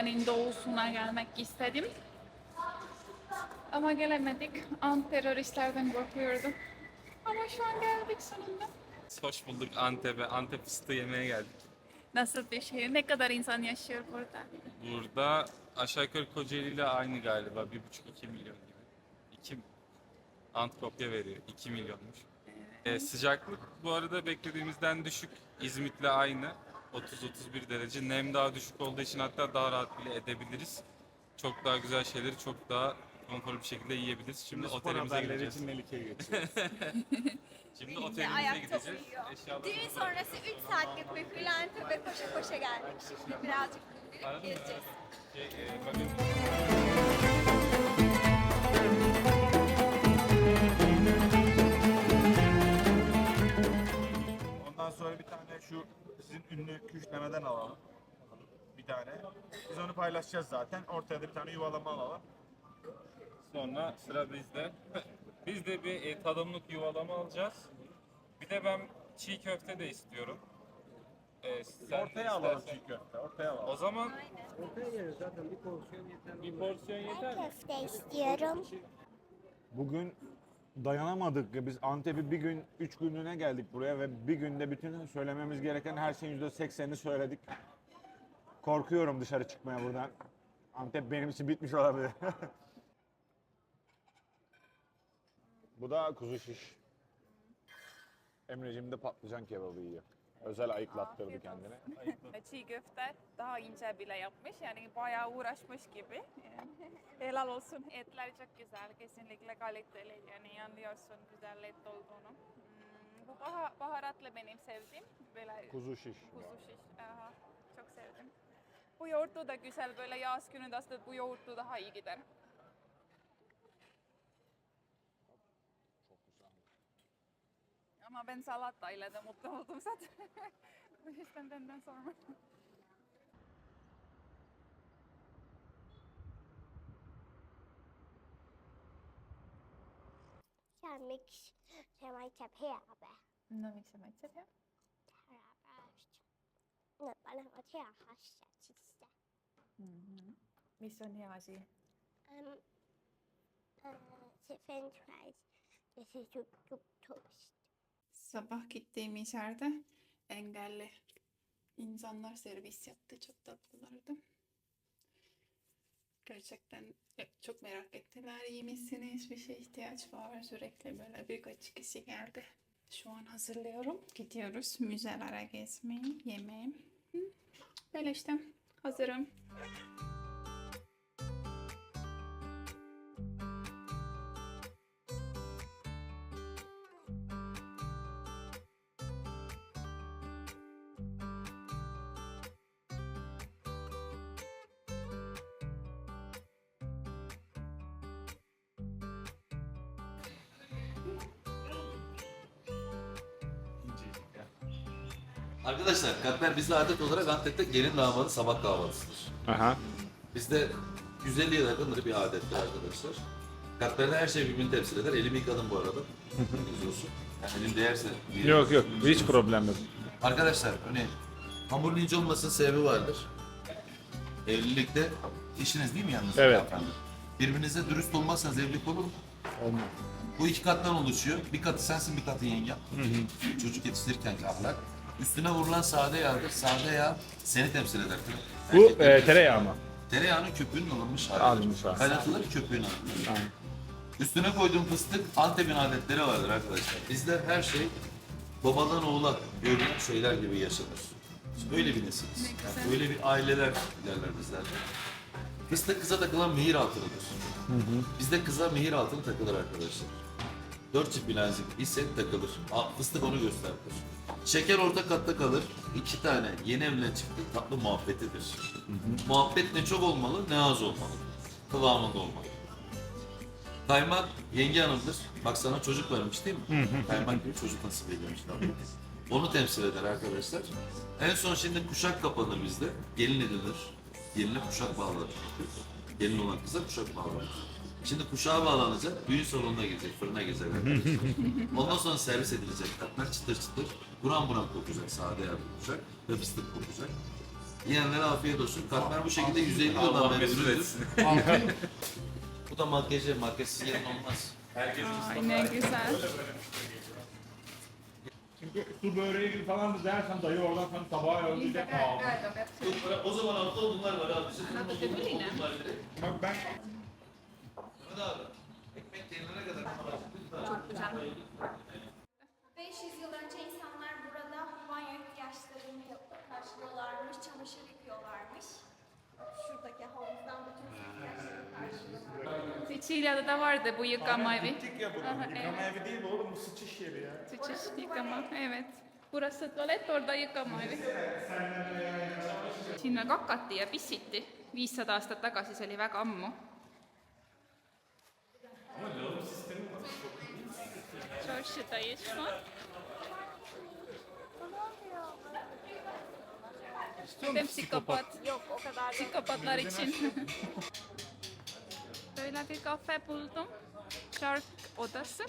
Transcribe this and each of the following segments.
Türkiye'nin doğusuna gelmek istedim. Ama gelemedik. Ant teröristlerden korkuyordum. Ama şu an geldik sonunda. Hoş bulduk Antep'e. Antep fıstığı yemeye geldik. Nasıl bir şey? Ne kadar insan yaşıyor burada? Burada aşağı yukarı Kocaeli ile aynı galiba. 1,5-2 milyon gibi. 2 Ant kopya veriyor. 2 milyonmuş. Ee, sıcaklık bu arada beklediğimizden düşük. İzmit'le aynı. 30-31 derece. Nem daha düşük olduğu için hatta daha rahat bile edebiliriz. Çok daha güzel şeyleri çok daha konforlu bir şekilde yiyebiliriz. Şimdi otelimize gideceğiz. Melike'ye geçiyoruz. Şimdi Yine otelimize ayakta gideceğiz. uyuyor. Eşyalarımızı Düğün sonrası 3 saatlik bir ve koşa koşa geldik. Şimdi birazcık mı? gezeceğiz. Şey, e, bakın. Sonra bir tane şu sizin ünlü küşlemeden alalım. Bir tane. Biz onu paylaşacağız zaten. Ortaya da bir tane yuvalama alalım. Sonra sıra bizde. Biz de bir e, tadımlık yuvalama alacağız. Bir de ben çiğ köfte de istiyorum. E, sen Ortaya alalım istersen- çiğ köfte. Ortaya O alalım. zaman Ortaya yeriz zaten bir porsiyon yeter. bir porsiyon yeter mi? köfte istiyorum. Bugün dayanamadık. Biz Antep'i bir gün, üç günlüğüne geldik buraya ve bir günde bütün söylememiz gereken her şeyin yüzde seksenini söyledik. Korkuyorum dışarı çıkmaya buradan. Antep benim için bitmiş olabilir. Bu da kuzu şiş. Emre'cim de patlıcan kebabı yiyor. Özel ayıklattırdı kendini. Çiğ köfte daha ince bile yapmış. Yani bayağı uğraşmış gibi. Helal olsun. Etler çok güzel. Kesinlikle kaliteli. Yani anlıyorsun güzel et olduğunu. Hmm, bu bah- baharatlı benim sevdiğim. Böyle Kuzu şiş. kuzu şiş. Aha, çok sevdim. Bu yoğurtlu da güzel. Böyle yaz günü de aslında bu yoğurtlu daha iyi gider. Ama ben salata ile de mutlu oldum zaten. Bu yüzden benden sorma. Kemik kemik tepe abi. Não me chama de tepe. Terabaş. Ne bana o terabaş çizdi. Misyon hiyacı. Um, uh, Stephen tries. This is to to toast. Sabah gittiğimiz yerde engelli insanlar servis yaptı. Çok tatlılardı. Gerçekten e, çok merak ettiler. İyi misiniz? Bir şey ihtiyaç var. Sürekli böyle birkaç kişi geldi. Şu an hazırlıyorum. Gidiyoruz müzelere gezmeye, yemeğe. Böyle işte. Hazırım. Arkadaşlar katmer bizde adet olarak Antep'te gelin damadı sabah kahvaltısıdır. Aha. Bizde 150 yıl yakındır bir adettir arkadaşlar. Katmerde her şey birbirini temsil eder. Elimi yıkadım bu arada. Bilginiz olsun. Yani elim değerse... bir- Yok yok hiç problem yok. Arkadaşlar hani hamurun ince olmasının sebebi vardır. Evlilikte eşiniz değil mi yalnız? Evet. Birbirinize dürüst olmazsanız evlilik olur mu? Olmaz. Bu iki kattan oluşuyor. Bir katı sensin, bir katı yengen. Çocuk yetiştirirkenki ahlak. Üstüne vurulan sade yağdır. Sade yağ seni temsil eder. Bu Erkekler- e, tereyağı mı? Tereyağının köpüğünün alınmış hali. Alınmış hali. Kaynatılır köpüğünü alınır. Aynen. Üstüne koyduğum fıstık Antep'in adetleri vardır arkadaşlar. Bizde her şey babadan oğula görünen şeyler gibi yaşanır. Biz böyle bir nesiliz. Yani böyle bir aileler derler bizlerde. Fıstık kıza takılan mehir altınıdır. Bizde kıza mehir altını takılır arkadaşlar. Dört çift bilezik ise takılır. Aa, Fıstık onu gösterir. Şeker orta katta kalır. İki tane yeni evlen çıktı tatlı muhabbetidir. Muhabbet ne çok olmalı ne az olmalı. Kıvamında olmalı. Kaymak yenge hanımdır. Bak sana çocuk vermiş değil mi? Kaymak gibi çocuk edilmiş tabii. Onu temsil eder arkadaşlar. En son şimdi kuşak kapanır bizde. Gelin edilir. Geline kuşak bağlanır. Gelin olan kıza kuşak bağlanır. Şimdi kuşağa bağlanacak, düğün salonuna girecek, fırına girecek arkadaşlar. Ondan sonra servis edilecek tatlar çıtır çıtır. Buram buram kokacak, sade yağ kokacak ve fıstık kokacak. Yiyenlere afiyet olsun. Katmer bu şekilde 150 yıldan beri bu da makyajı, makyajsız yerin olmaz. Ay ne güzel. Çünkü su böreği falan da dersen dayı oradan sana tabağa yollayacak pahalı. O zaman altta odunlar var abi. Bizim odunlar Bak ben abi. Ekmek yenilene kadar. 500 yıl önce insanlar burada banyo ihtiyaçlarını karşılıyorlarmış, çamaşır yıkıyorlarmış. Şuradaki havuzdan bütün ihtiyaçlarını karşılıyorlar. Sicilya'da da vardı bu yıkama evi. gittik ya Aha, burada. Yıkama evi değil bu oğlum bu sıçış yeri ya. Sıçış yıkama, evet. Burası tuvalet, orada yıkama evi. Sinna kakati ja pissiti. 500 aastat tagasi, see oli väga ammu. Dayı şu an. Dem psikopat. Yok o kadar. Psikopatlar için. Böyle bir kafe buldum. Şark odası.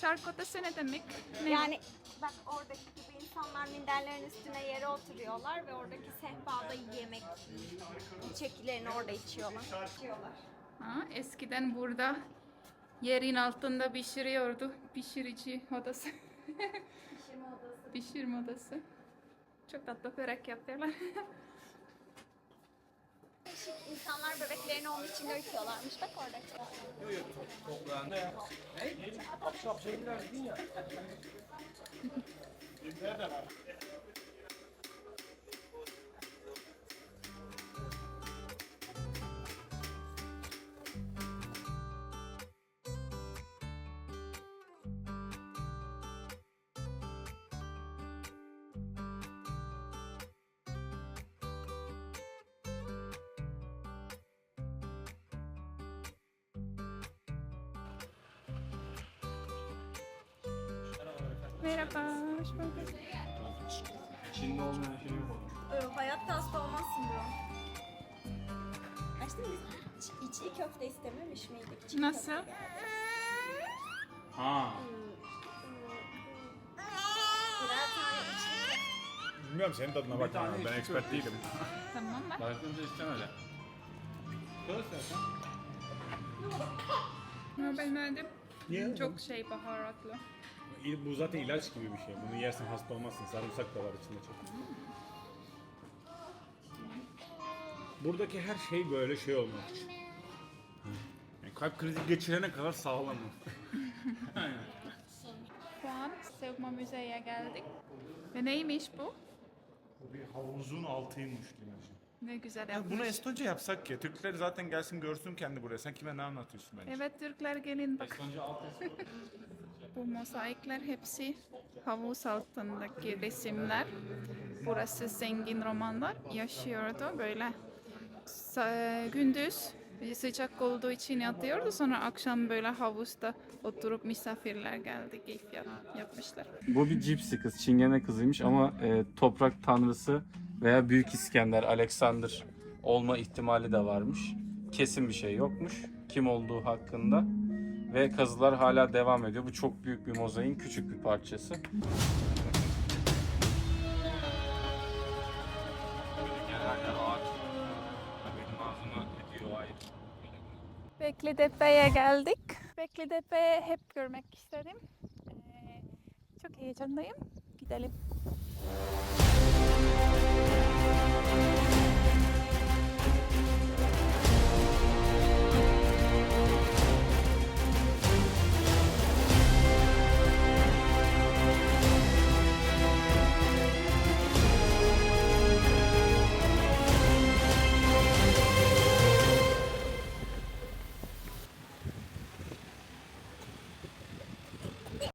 Şark odası ne demek? Ne? Yani bak oradaki gibi insanlar minderlerin üstüne yere oturuyorlar ve oradaki sehpada yemek, içeceklerini orada içiyorlar. İçiyorlar. Ha, eskiden burada yerin altında pişiriyordu. Pişirici odası. Pişirme odası. Pişirme odası. Çok tatlı börek yapıyorlar. İnsanlar bebeklerini onun içinde ötüyorlarmış. Bak orada. Merhaba, hoş bulduk. Çinli olmayan şey yok. Hayatta hasta olmazsın bro. Açtın biz iç- içli köfte istememiş miydik? Çiğ Nasıl? köfte. Ha. Birer tane içli köfte. Bilmiyorum senin tadına bak. Ben expert değilim. Tamam bak. Başlayınca istemem öyle. Ama ben. Niye? Çok şey baharatlı. Bu zaten ilaç gibi bir şey. Bunu yersen hasta olmazsın. Sarımsak da var içinde çok. Buradaki her şey böyle şey olmak için. Yani kalp krizi geçirene kadar sağlam. Şu an Sevma Müze'ye geldik. Ve neymiş bu? Bu bir havuzun altıymış Dilan. Ne güzel Ya yapmış. bunu Estonca yapsak ya. Türkler zaten gelsin görsün kendi buraya. Sen kime ne anlatıyorsun bence? Evet Türkler gelin bak. Bu mozaikler hepsi havuz altındaki resimler. Burası zengin romanlar yaşıyordu böyle. Gündüz sıcak olduğu için yatıyordu sonra akşam böyle havuzda oturup misafirler geldi keyif yap- yapmışlar. Bu bir cipsi kız, çingene kızıymış ama e, toprak tanrısı veya Büyük İskender, Alexander olma ihtimali de varmış. Kesin bir şey yokmuş kim olduğu hakkında. Ve kazılar hala devam ediyor. Bu çok büyük bir mozaiğin küçük bir parçası. Beklidepe'ye geldik. Beklidepe hep görmek istedim. Ee, çok heyecanlıyım. Gidelim.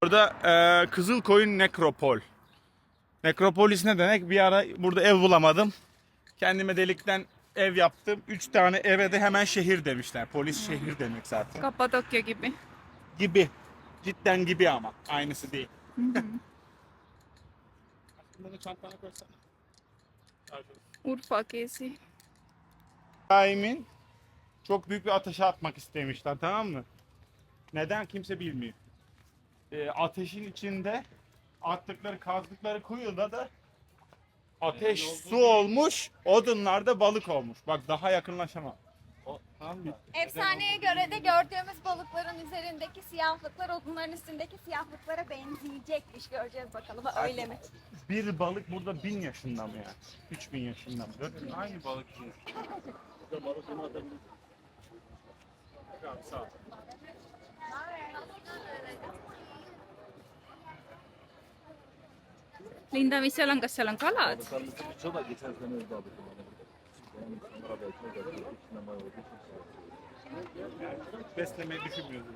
Burada e, Kızılkoyun Nekropol. Nekropolis ne demek? Bir ara burada ev bulamadım. Kendime delikten ev yaptım. Üç tane eve de hemen şehir demişler. Polis şehir demek zaten. Kapadokya gibi. Gibi. Cidden gibi ama. Aynısı değil. Bunu çantana koysana. Urfa gezi. İbrahim'in çok büyük bir ateşe atmak istemişler tamam mı? Neden kimse bilmiyor. Ee, ateşin içinde attıkları kazdıkları kuyuda da Ateş su olmuş, odunlar da balık olmuş. Bak daha yakınlaşamam. Efsaneye göre de gördüğümüz balıkların üzerindeki siyahlıklar odunların üstündeki siyahlıklara benzeyecekmiş. Göreceğiz bakalım öyle mi? Bir balık burada bin yaşında mı ya? Üç bin yaşında mı? Dört bin Aynı balık değil. Tamam, sağ ol. Linda, mis seal on, kas seal on kalad? Beslemeyi düşünmüyoruz.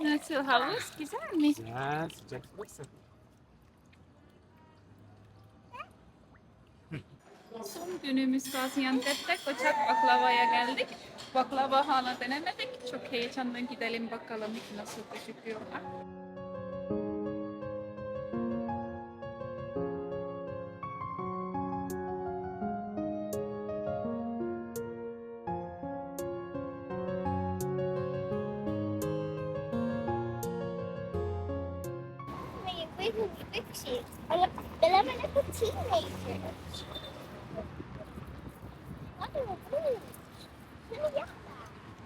Nasıl havuz? Güzel mi? Ha, sıcak sıcak. Son günümüz Gaziantep'te Koçak Baklava'ya geldik. Baklava hala denemedik. Çok heyecanla gidelim bakalım nasıl gözüküyorlar. Wait, wait. Alam, alam mo na po teenager.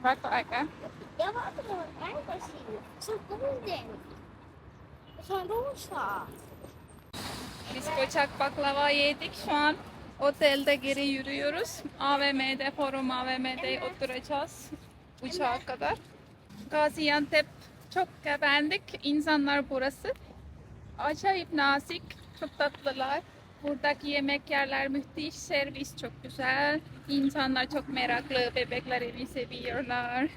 Bak. Yawa ko naman ay kasi sa golden. Sa rosa. Biz Koçak Baklava yedik. Şu an otelde geri yürüyoruz. AVM'de, Forum AVM'de oturacağız. Uçağa kadar. Gaziantep çok beğendik. İnsanlar burası. Acayip nazik, çok tatlılar. Buradaki yemek yerler müthiş, servis çok güzel. İnsanlar çok meraklı, bebekler evi seviyorlar.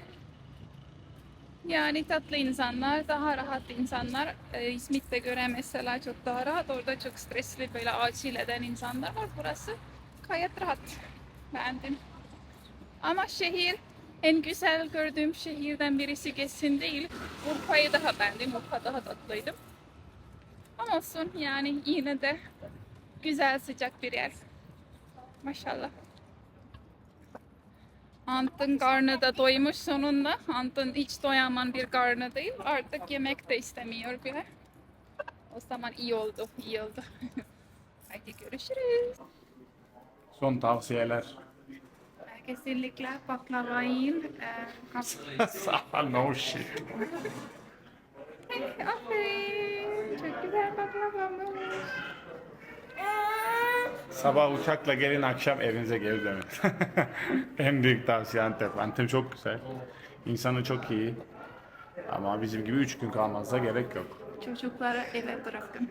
Yani tatlı insanlar, daha rahat insanlar. Ee, İzmit'te göre mesela çok daha rahat. Orada çok stresli böyle acil eden insanlar var. Burası gayet rahat. Beğendim. Ama şehir en güzel gördüğüm şehirden birisi kesin değil. Urfa'yı daha beğendim. Urfa daha tatlıydı. Ama olsun yani yine de güzel sıcak bir yer. Maşallah. Ant'ın karnı da doymuş sonunda. Ant'ın hiç doyaman bir karnı değil. Artık yemek de istemiyor bile. O zaman iyi oldu, iyi oldu. Hadi görüşürüz. Son tavsiyeler. Kesinlikle baklava yiyin. Ee, kap- no shit. Aferin. Çok güzel baklavamız. Sabah uçakla gelin akşam evinize geri dönün. en büyük tavsiye Antep. Antep çok güzel. İnsanı çok iyi. Ama bizim gibi üç gün kalmanıza gerek yok. Çocukları eve bırakın.